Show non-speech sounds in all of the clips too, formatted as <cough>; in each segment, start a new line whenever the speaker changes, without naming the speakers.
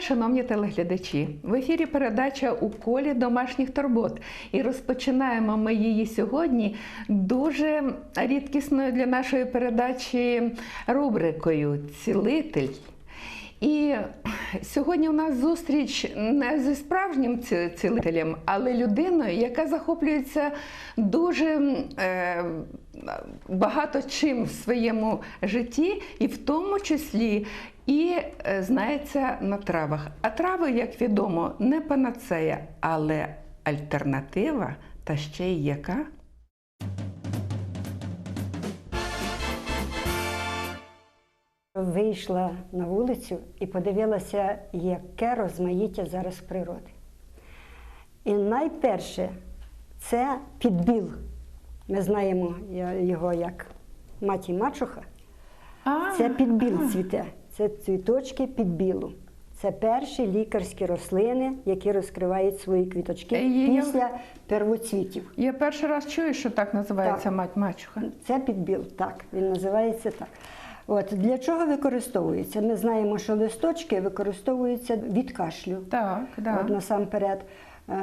Шановні телеглядачі! В ефірі передача у колі домашніх турбот. І розпочинаємо ми її сьогодні дуже рідкісною для нашої передачі рубрикою Цілитель. І сьогодні у нас зустріч не зі справжнім цілителем, але людиною, яка захоплюється дуже е, багато чим в своєму житті, і в тому числі і е, знається на травах. А трави, як відомо, не панацея, але альтернатива, та ще й яка.
Вийшла на вулицю і подивилася, яке розмаїття зараз природи. І найперше це підбіл. Ми знаємо його як маті мачуха. Це підбіл цвіте. Це цвіточки підбілу. Це перші лікарські рослини, які розкривають свої квіточки
Е, є- я-
після первоцвітів.
Я перший раз чую, що так називається мать мачуха.
Це підбіл, так, він називається так. От для чого використовується? Ми знаємо, що листочки використовуються від кашлю.
Так, да.
От насамперед е,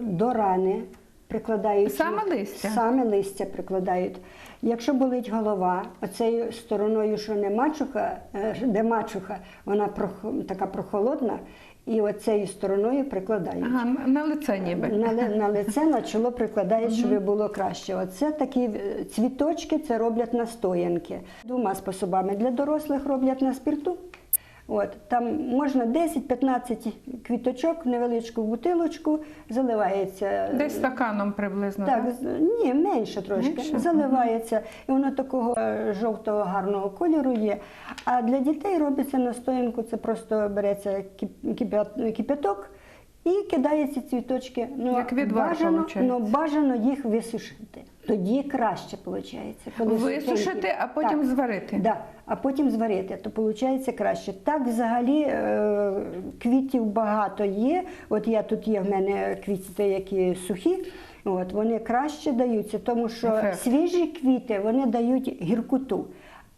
до рани прикладають
Саме листя?
Саме листя прикладають. Якщо болить голова, оцею стороною, що не мачуха, е, де мачуха, вона така прохолодна, і оцею стороною прикладають.
Ага, на- лице ніби.
На, на лице, на чоло прикладають, щоб було краще. Оце такі е, цвіточки, це роблять настоянки. Двома способами. Для дорослих роблять на спирту. От, там можна 10-15 квіточок в невеличку бутилочку, заливається.
Десь стаканом приблизно.
Так,
да?
ні, менше трошки.
Менше?
Заливається. І воно такого е, жовтого гарного кольору є. А для дітей робиться настоянку, це просто береться кип- кипяток і кидається цвіточки. Ну,
Як відвар,
бажано, ну, бажано їх висушити. Тоді краще виходить. Коли
Висушити, а потім зварити.
Да, а потім зварити, то виходить краще. Так взагалі е, квітів багато є. От я тут є в мене квіти, які сухі. От, вони краще даються, тому що
Ефект.
свіжі квіти вони дають гіркоту.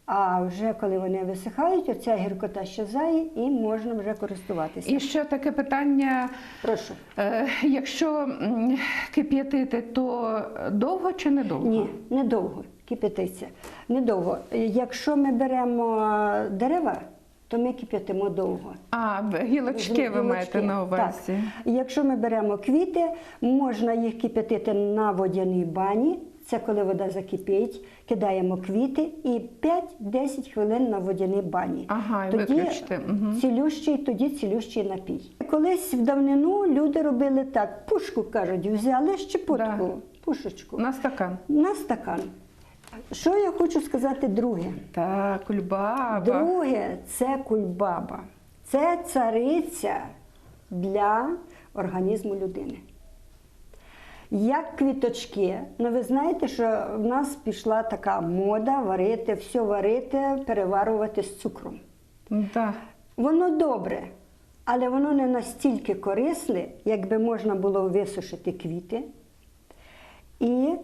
А вже коли вони висихають, оця гіркота щезає і можна вже користуватися.
І ще таке питання:
Прошу.
е, якщо кип'ятити, то довго чи недовго?
Ні, недовго кипятиться. Недовго. Якщо ми беремо е, дерева, то ми кип'ятимо довго.
А, гілочки ви маєте на увазі.
Так. Якщо ми беремо квіти, можна їх кип'ятити на водяній бані. Це коли вода закипить, кидаємо квіти і 5-10 хвилин на водяній бані.
Ага, і
тоді
виключити, мгм.
цілющий, тоді цілющий напій. Колись в давнину люди робили так: пушку кажуть, взяли щепотку,
Да.
пушечку
На стакан.
на стакан. Що я хочу сказати друге?
Так, кульбаба.
Друге це кульбаба. Це цариця для організму людини. Як квіточки, ну ви знаєте, що в нас пішла така мода варити, все варити, переварувати з цукром.
Да.
Воно добре, але воно не настільки корисне, якби можна було висушити квіти. І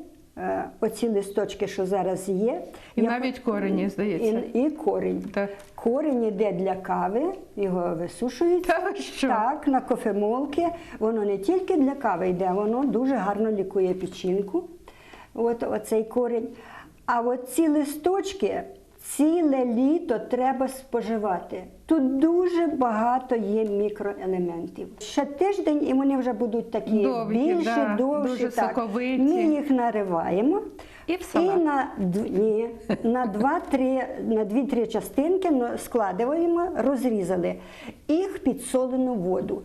оці листочки, що зараз є.
І
я-
навіть корені, здається.
І, і корінь.
Так.
Корінь йде для кави, його висушують.
Та що?
Так, на кофемолки. Воно не тільки для кави йде, воно дуже гарно лікує печінку. От оцей корінь. А от ці листочки ціле літо треба споживати. Тут дуже багато є мікроелементів. Ще тиждень, і вони вже будуть такі
Довгі,
більші,
да,
довші.
дуже
так.
соковиті.
Ми їх нариваємо.
І в.
І на, ні, на 2-3 на 2-3 частинки складуємо, розрізали. Їх під солену воду.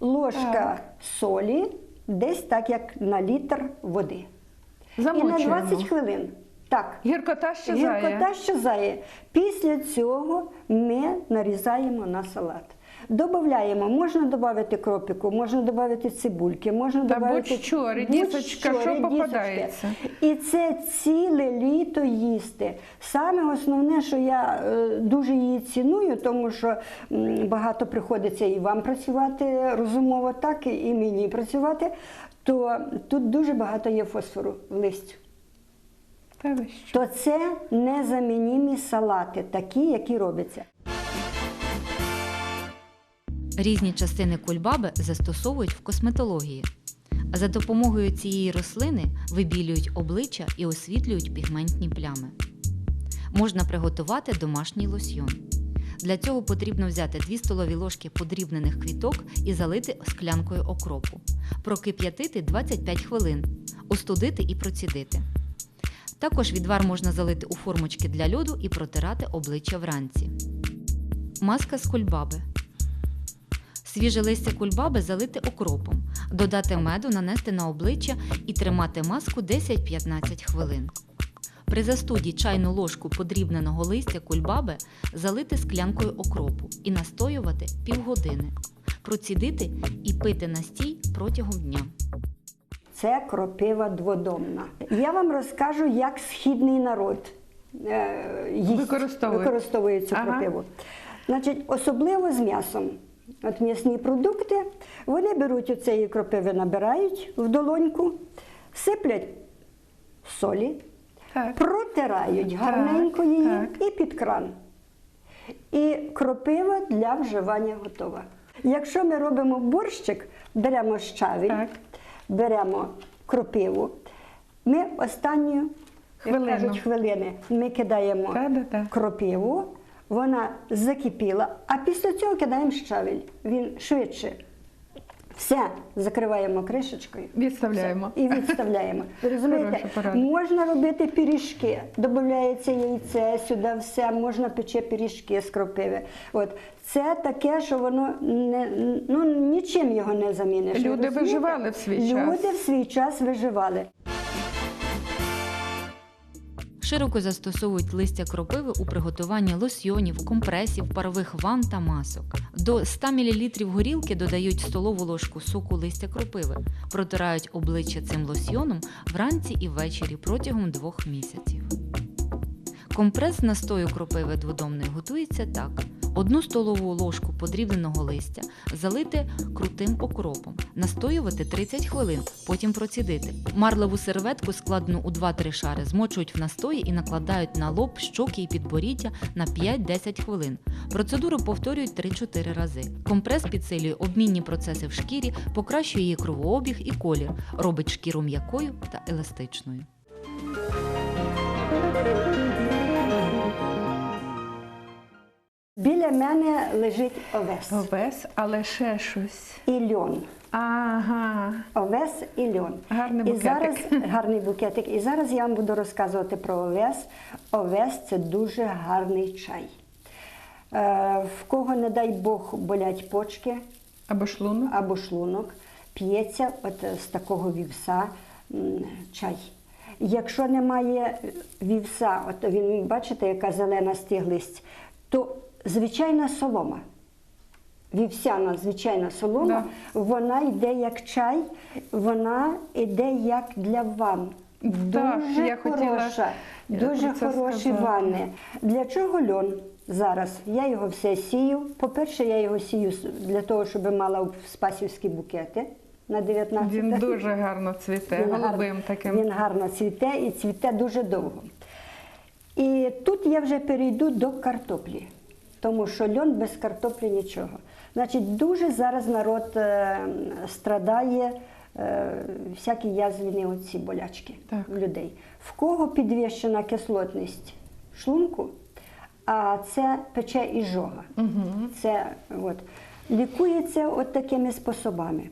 Ложка
Так.
солі, десь так, як на літр води. І на
Замочуємо.
20 хвилин. Так.
Гіркота щезає.
Гіркота щезає. Після цього ми нарізаємо на салат. Добавляємо, можна додати кропіку, можна додати цибульки, можна
Та
додати
будь-що, редисочка, що попадається.
І це ціле літо їсти. Саме основне, що я е, дуже її ціную, тому що багато приходиться і вам працювати розумово, так і мені працювати, то тут дуже багато є фосфору в листю. То це незамінімі салати, такі, які робляться.
Різні частини кульбаби застосовують в косметології. За допомогою цієї рослини вибілюють обличчя і освітлюють пігментні плями. Можна приготувати домашній лосьйон. Для цього потрібно взяти 2 столові ложки подрібнених квіток і залити склянкою окропу. Прокип'ятити 25 хвилин, остудити і процідити. Також відвар можна залити у формочки для льоду і протирати обличчя вранці. Маска з кульбаби. Свіже листя кульбаби залити окропом, додати меду, нанести на обличчя і тримати маску 10-15 хвилин. При застуді чайну ложку подрібненого листя кульбаби залити склянкою окропу і настоювати півгодини. Процідити і пити настій протягом дня.
Це кропива дводомна. Я вам розкажу, як східний народ е, їсть,
Використовує.
використовує цю
Ага.
кропиву. Значить, особливо з м'ясом. От м'ясні продукти, вони беруть оцеї кропиви, набирають в долоньку, сиплять солі,
Так.
протирають гарненько її
так.
і під кран. І кропива для вживання готова. Якщо ми робимо борщик, беремо щавель,
Так.
Беремо кропиву, ми останню
Хвилину.
Як кажуть, хвилини ми кидаємо
та, та, та.
кропиву, вона закипіла, а після цього кидаємо щавель. Він швидше. Все, закриваємо кришечкою.
Відставляємо.
Все, і відставляємо. <laughs> Розумієте,
Хороша
можна робити пиріжки, додається яйце сюди, все, можна пече пиріжки з кропиви. От це таке, що воно не ну нічим його не заміниш.
Люди
розумієте?
виживали в свій час.
Люди в свій час виживали.
Широко застосовують листя кропиви у приготуванні лосьйонів, компресів, парових ванн та масок. До 100 мл горілки додають столову ложку соку листя кропиви, протирають обличчя цим лосьйоном вранці і ввечері протягом двох місяців. Компрес настою кропиви дводомної готується так: одну столову ложку подрібненого листя залити крутим окропом, настоювати 30 хвилин, потім процідити. Марлеву серветку, складену у 2-3 шари, змочують в настої і накладають на лоб, щоки і підборіддя на 5-10 хвилин. Процедуру повторюють 3-4 рази. Компрес підсилює обмінні процеси в шкірі, покращує її кровообіг і колір, робить шкіру м'якою та еластичною.
Мене лежить овес
Овес, але ще щось.
і льон.
Ага.
Овес і льон.
Гарний
І зараз <laughs> гарний букетик. І зараз я вам буду розказувати про овес. Овес це дуже гарний чай. Е, в кого, не дай Бог, болять почки
Або шлунок.
або шлунок, п'ється от е, з такого вівса чай. Якщо немає вівса, от він, бачите, яка зелена стиглість, то звичайна солома. Вівсяна звичайна солома, вона йде як чай, вона йде як для ванн. Дуже
я
хороша,
е,
дуже хороші ванни. Для чого льон зараз? Я його все сію. По-перше, я його сію для того, щоб мала спасівські букети на 19
Він дуже гарно цвіте,
він
голубим
гарно,
таким.
Він гарно цвіте і цвіте дуже довго. І тут я вже перейду до картоплі, тому що льон без картоплі нічого. Значить, дуже зараз народ е, страдає е, всякі язвені оці болячки
Так.
людей. В кого підвищена кислотність шлунку, а це пече і жога. Це от, лікується от такими способами.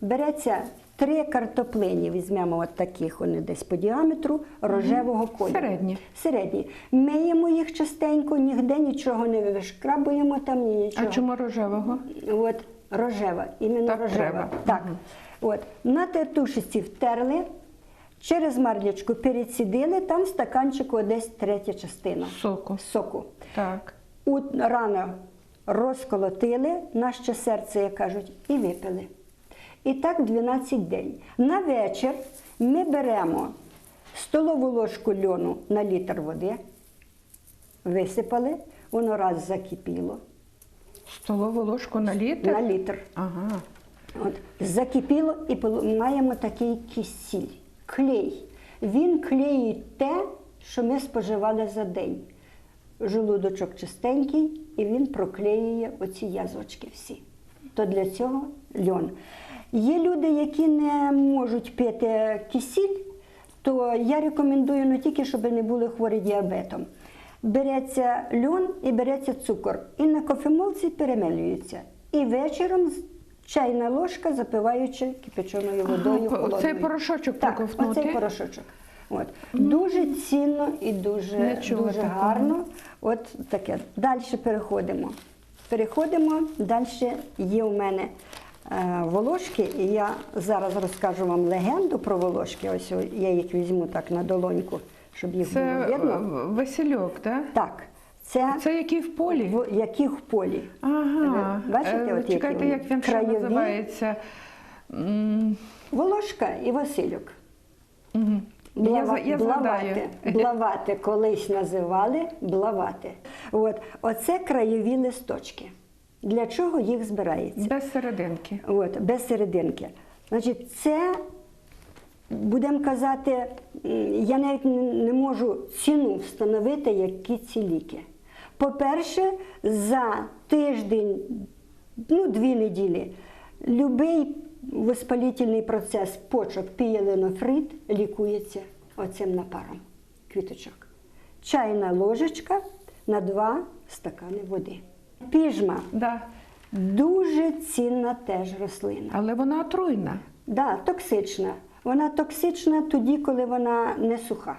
Береться три картоплині, візьмемо от таких, вони десь по діаметру, рожевого кольору.
Середні.
Середні. Миємо їх частенько, ніде нічого не вишкрабуємо там, ні
А чому рожевого?
От рожева, іменно
Так
рожева.
треба.
Так. От. На тертушечці втерли, через марлячку перецідили, там в стаканчику десь третя частина
Соку.
соку.
Так.
У, рано розколотили, наше серце, як кажуть, і випили. І так 12 день. На вечір ми беремо столову ложку льону на літр води, висипали, воно раз закипіло
Столову ложку на літр?
на літр.
Ага.
От, закипіло і маємо такий кисіль, клей. Він клеїть те, що ми споживали за день. Желудочок чистенький, і він проклеює оці язвочки всі. то для цього льон. Є люди, які не можуть пити кисіль, то я рекомендую не тільки, щоб не були хворі діабетом. Береться льон і береться цукор, і на кофемолці перемелюється. І вечором чайна ложка, запиваючи кипяченою водою.
Ага,
холодною.
оцей порошочок
так? Оцей порошочок. От. Дуже цінно і дуже, дуже гарно. От таке. Далі переходимо. Переходимо. Далі є у мене волошки, і я зараз розкажу вам легенду про волошки. Ось я їх візьму так на долоньку, щоб їх
Це
було
е,
видно.
Васильок, так?
Так, це,
Це який в полі?
в які в полі.
Ага.
Бачите,
Е,
от
Чекайте,
вони?
як він ще
Краєві.
називається?
Волошка і Васильок.
Я,
Блава-
за- я
блавати. блавати колись називали блавати. От. Оце краєві листочки. Для чого їх збирається?
Без серединки.
От, без серединки. Значить, це, будемо казати, я навіть не можу ціну встановити, які ці ліки. По-перше, за тиждень, ну, дві неділі, будь-який воспалітельний процес почок пієленофрит лікується оцим напаром квіточок. Чайна ложечка на два стакани води. Піжма
Да.
Дуже цінна теж рослина.
Але вона отруйна.
Да, токсична. Вона токсична тоді, коли вона не суха.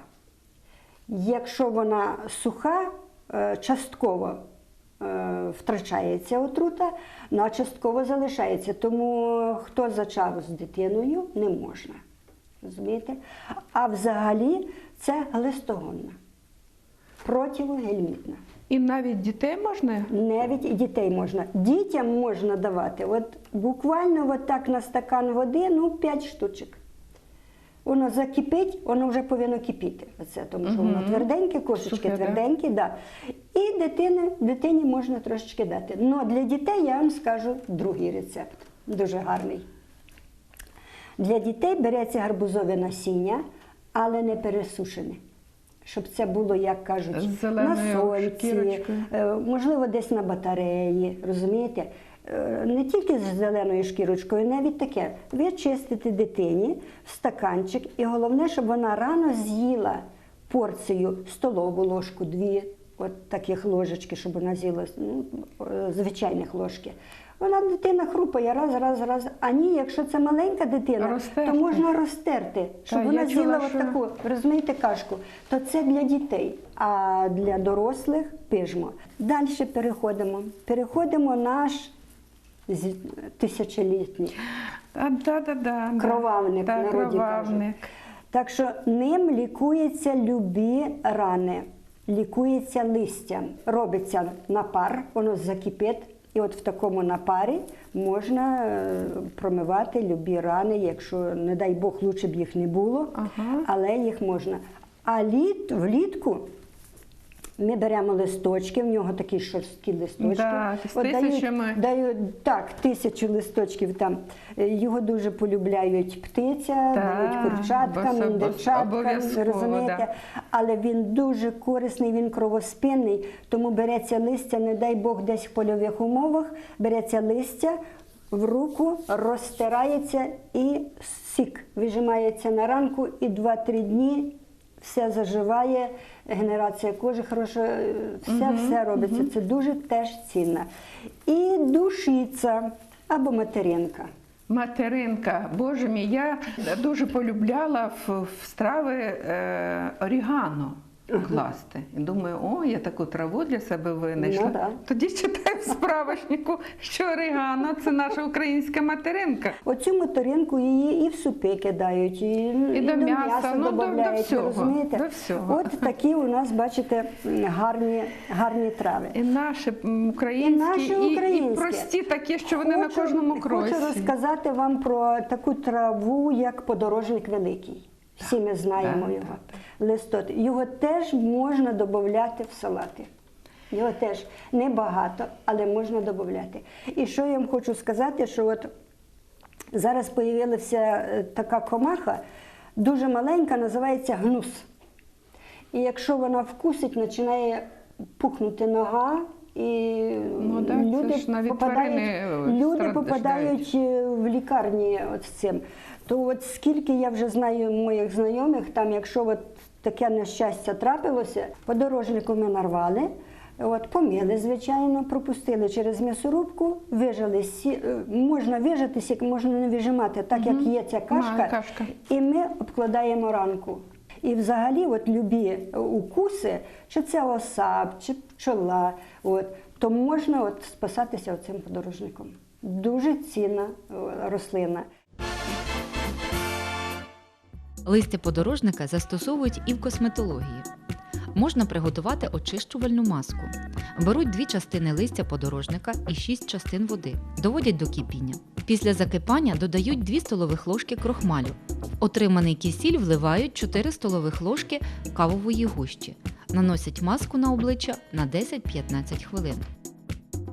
Якщо вона суха, е, частково е, втрачається отрута, ну, а частково залишається. Тому хто зачав з дитиною, не можна. Розумієте? А взагалі це глистогонна, противогельмітна.
І навіть дітей можна.
Навіть і дітей можна. Дітям можна давати. От буквально от так на стакан води, ну 5 штучок. Воно закипить, воно вже повинно кипіти. Оце, тому що воно тверденьке, кошечки
Сухе, да.
тверденькі, да. І дитини, дитині можна трошечки дати. Ну для дітей я вам скажу другий рецепт, дуже гарний. Для дітей береться гарбузове насіння, але не пересушене. Щоб це було, як кажуть, на сонці,
шкірочкою.
е, можливо, десь на батареї, розумієте? Е, Не тільки з зеленою шкірочкою, навіть таке. Ви чистите дитині в стаканчик, і головне, щоб вона рано з'їла порцію столову ложку, дві от таких ложечки, щоб вона з'їла ну, е, звичайних ложки. Вона дитина хрупає раз, раз, раз. А ні, якщо це маленька дитина,
Розтерти.
то можна розтерти, щоб
Та,
вона з'їла
що-
таку розумієте, кашку, то це для дітей, а для дорослих пижмо. Далі переходимо. Переходимо наш тисячолітній
да, да, да,
кровавник,
да,
народі
кровавник.
кажуть. Так що ним лікуються любі рани, лікується листя, робиться напар, воно закипить. І от в такому напарі можна е, промивати любі рани, якщо, не дай Бог, лучше б їх не було,
Ага.
але їх можна. А літ, влітку ми беремо листочки, в нього такі шорсткі листочки.
Да, з
От дають-
тисячами.
дають, так, тисячу листочків там. Е, Його дуже полюбляють птиця,
Так,
дають курчаткам, індичаткам, розумієте?
да.
Але він дуже корисний, він кровоспинний, тому береться листя, не дай Бог, десь в польових умовах, береться листя, в руку розтирається і сік вижимається на ранку, і 2-3 дні все заживає, генерація кожи хороша, все все, все робиться. Це дуже теж цінно. І душиця або материнка.
Материнка, боже мій, я дуже полюбляла в, в страви е, орігано класти. І думаю, о, я таку траву для себе винайшла.
Ну, да.
Тоді читаю в справочнику, що орігано це наша українська материнка.
Оцю материнку її і в супи кидають, і, і,
до м'яса, ну, до- до всього,
розумієте?
до всього.
От такі у нас, бачите, гарні, гарні трави.
І наші українські,
І наші
і,
українські.
прості такі, що вони на кожному кроці.
Хочу розказати вам про таку траву, як подорожник великий. Всі ми знаємо його.
Так,
Листот. Його теж можна додати в салати. Його теж небагато, але можна додати. І що я вам хочу сказати, що от зараз з'явилася е, така комаха, дуже маленька, називається гнус. І якщо вона вкусить, починає пухнути нога, і
Ну, да, це
люди,
ж навіть
попадають,
е,
люди попадають е, в лікарні от з цим. То от скільки я вже знаю моїх знайомих, там, якщо от таке нещастя трапилося, подорожнику ми нарвали. От, помили, звичайно, пропустили через м'ясорубку, вижали, сі, е, можна вижати сік, можна не вижимати, так як є ця кашка,
кашка.
і ми обкладаємо ранку. І взагалі, от любі укуси, чи це оса, чи пчола, от, то можна от спасатися цим подорожником. Дуже цінна рослина.
Листя подорожника застосовують і в косметології. Можна приготувати очищувальну маску. Беруть дві частини листя подорожника і 6 частин води, доводять до кипіння. Після закипання додають 2 столових ложки крохмалю. Отриманий кисіль вливають 4 столових ложки кавової гущі. Наносять маску на обличчя на 10-15 хвилин.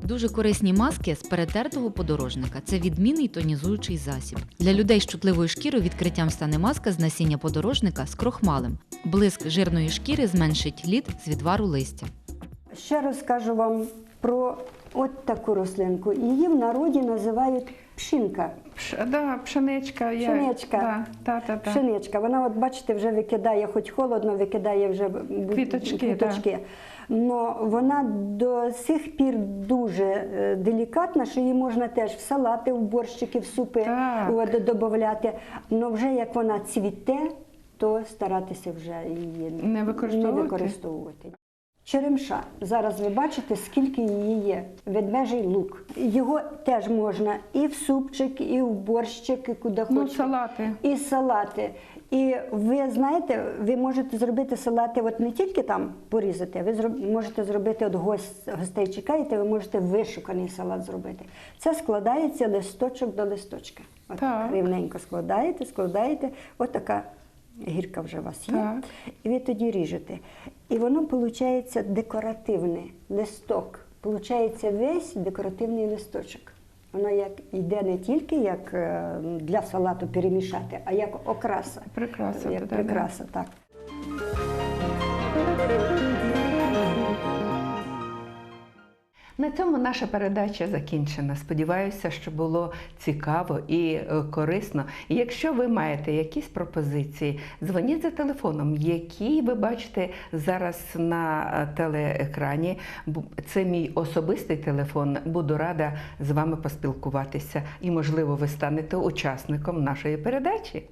Дуже корисні маски з перетертого подорожника. Це відмінний тонізуючий засіб. Для людей з чутливою шкірою відкриттям стане маска з насіння подорожника з крохмалем. Блиск жирної шкіри зменшить лід з відвару листя.
Ще розкажу вам про от таку рослинку. Її в народі називають пшинка.
Пш, да, пшеничка. Я,
Пшеничка.
Да, та, та, та.
Пшеничка. Вона, от бачите, вже викидає, хоч холодно, викидає вже бу-
Квіточки,
квіточки. Но вона до сих пір дуже е, делікатна, що її можна теж в салати, в борщики, в супи
Так.
от, додати. Но вже як вона цвіте, то старатися вже її
Не використовувати?
Не використовувати. Черемша. Зараз ви бачите, скільки її є. Ведмежий лук. Його теж можна і в супчик, і в борщик, і куди
Ну,
хочете.
салати.
І салати. І ви знаєте, ви можете зробити салати, от не тільки там порізати, ви зроб- можете зробити от гость, гостей чекаєте, ви можете вишуканий салат зробити. Це складається листочок до листочка. От
Так.
рівненько складаєте, складаєте, от така гірка вже у вас є.
Так.
І ви тоді ріжете. І воно виходить декоративний листок. Получається весь декоративний листочок. Воно як йде не тільки як е, для салату перемішати, а як окраса.
Прикраса,
Як
да-да-да.
так.
На цьому наша передача закінчена. Сподіваюся, що було цікаво і е, корисно. І якщо ви маєте якісь пропозиції, дзвоніть за телефоном, який ви бачите зараз на е, телеекрані. Це мій особистий телефон. Буду рада з вами поспілкуватися. І, можливо, ви станете учасником нашої передачі.